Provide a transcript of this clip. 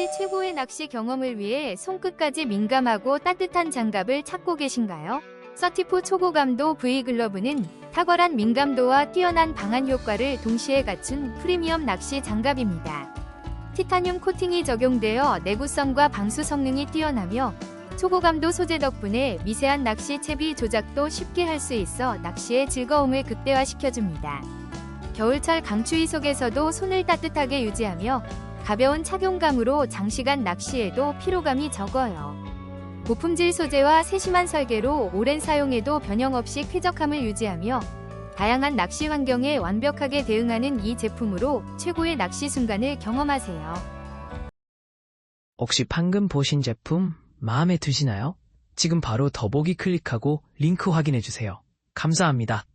혹시 최고의 낚시 경험을 위해 손끝까지 민감하고 따뜻한 장갑을 찾고 계신가요? 서티포 초고감도 V글러브는 탁월한 민감도와 뛰어난 방한 효과를 동시에 갖춘 프리미엄 낚시 장갑입니다. 티타늄 코팅이 적용되어 내구성과 방수 성능이 뛰어나며 초고감도 소재 덕분에 미세한 낚시 채비 조작도 쉽게 할 수 있어 낚시의 즐거움을 극대화시켜줍니다. 겨울철 강추위 속에서도 손을 따뜻하게 유지하며 가벼운 착용감으로 장시간 낚시에도 피로감이 적어요. 고품질 소재와 세심한 설계로 오랜 사용에도 변형 없이 쾌적함을 유지하며 다양한 낚시 환경에 완벽하게 대응하는 이 제품으로 최고의 낚시 순간을 경험하세요. 혹시 방금 보신 제품 마음에 드시나요? 지금 바로 더보기 클릭하고 링크 확인해주세요. 감사합니다.